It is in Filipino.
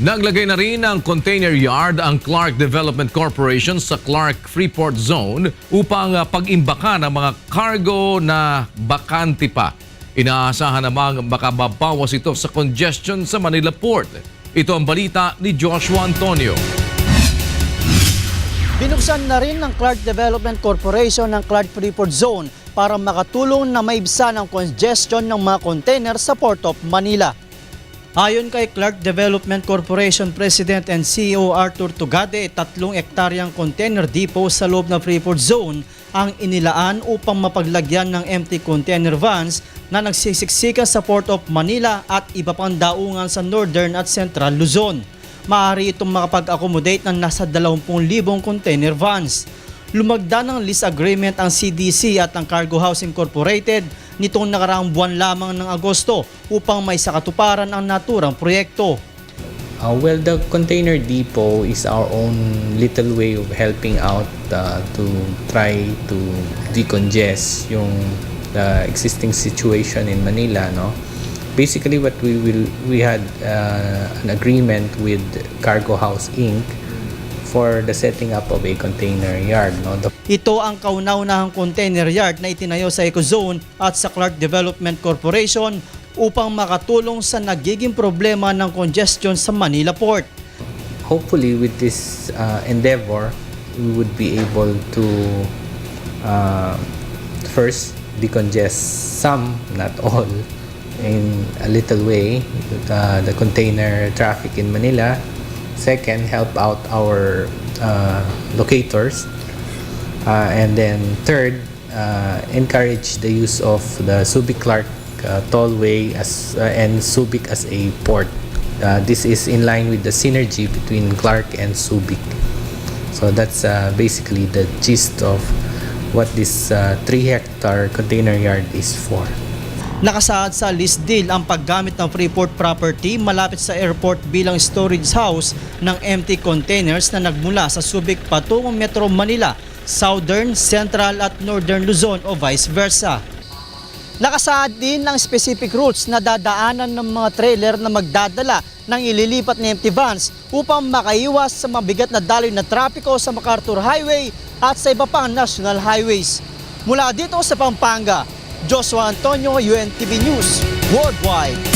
Naglagay na rin ng container yard ang Clark Development Corporation sa Clark Freeport Zone upang ah, pag-imbaka ng mga cargo na bakante pa. Inaasahan namang makababawas ito sa congestion sa Manila Port. Ito ang balita ni Joshua Antonio. Binuksan na rin ng Clark Development Corporation ng Clark Freeport Zone para makatulong na maibsan ang congestion ng mga container sa Port of Manila. Ayon kay Clark Development Corporation President and CEO Arthur Tugade, tatlong ektaryang container depot sa loob ng Freeport Zone ang inilaan upang mapaglagyan ng empty container vans na nagsisiksikan sa Port of Manila at iba pang daungan sa Northern at Central Luzon. Maaari itong makapag-accommodate ng nasa 20,000 container vans. Lumagda ng lease agreement ang CDC at ang Cargo House Incorporated nitong nakaraang buwan lamang ng Agosto upang may sakatuparan ang naturang proyekto. Uh, well, the container depot is our own little way of helping out uh, to try to decongest yung the existing situation in Manila, no? Basically, what we will we had uh, an agreement with Cargo House Inc. for the setting up of a container yard, no? The Ito ang kauna-unahang container yard na itinayo sa Ecozone at sa Clark Development Corporation upang makatulong sa nagiging problema ng congestion sa Manila Port. hopefully with this uh, endeavor we would be able to uh, first decongest some not all in a little way uh, the container traffic in manila second help out our uh, locators uh, and then third uh, encourage the use of the subic clark uh, tollway as uh, and subic as a port uh, this is in line with the synergy between Clark and Subic. So that's uh, basically the gist of what this uh, 3 hectare container yard is for. Nakasaad sa lease deal ang paggamit ng Freeport property malapit sa airport bilang storage house ng empty containers na nagmula sa Subic patungong Metro Manila, Southern, Central at Northern Luzon o vice versa. Nakasaad din ng specific routes na dadaanan ng mga trailer na magdadala ng ililipat na empty vans upang makaiwas sa mabigat na daloy na trapiko sa MacArthur Highway at sa iba pang national highways. Mula dito sa Pampanga, Joshua Antonio, UNTV News, Worldwide.